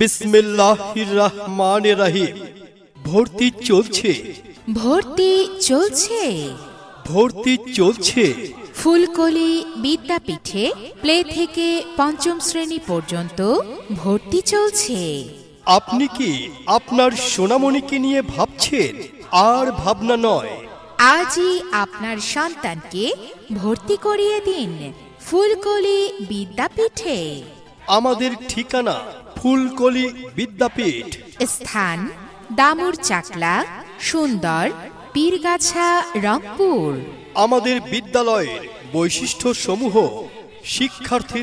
বিসমিল্লাহির রহমানির রহিম। ভর্তি চলছে। ভর্তি চলছে। ভর্তি চলছে। ফুলকলি বিদ্যাপীঠে প্লে থেকে পঞ্চম শ্রেণি পর্যন্ত ভর্তি চলছে। আপনি কি আপনার সোনামণিকে নিয়ে ভাবছেন? আর ভাবনা নয়। আজই আপনার সন্তানকে ভর্তি করিয়ে দিন ফুলকলি বিদ্যাপীঠে। আমাদের ঠিকানা ফুলকলি বিদ্যাপীঠ। স্থান দামুর চাকলা সুন্দর পীরগাছা রংপুর। আমাদের বিদ্যালয়ের বৈশিষ্ট্য সমূহ শিক্ষার্থীদের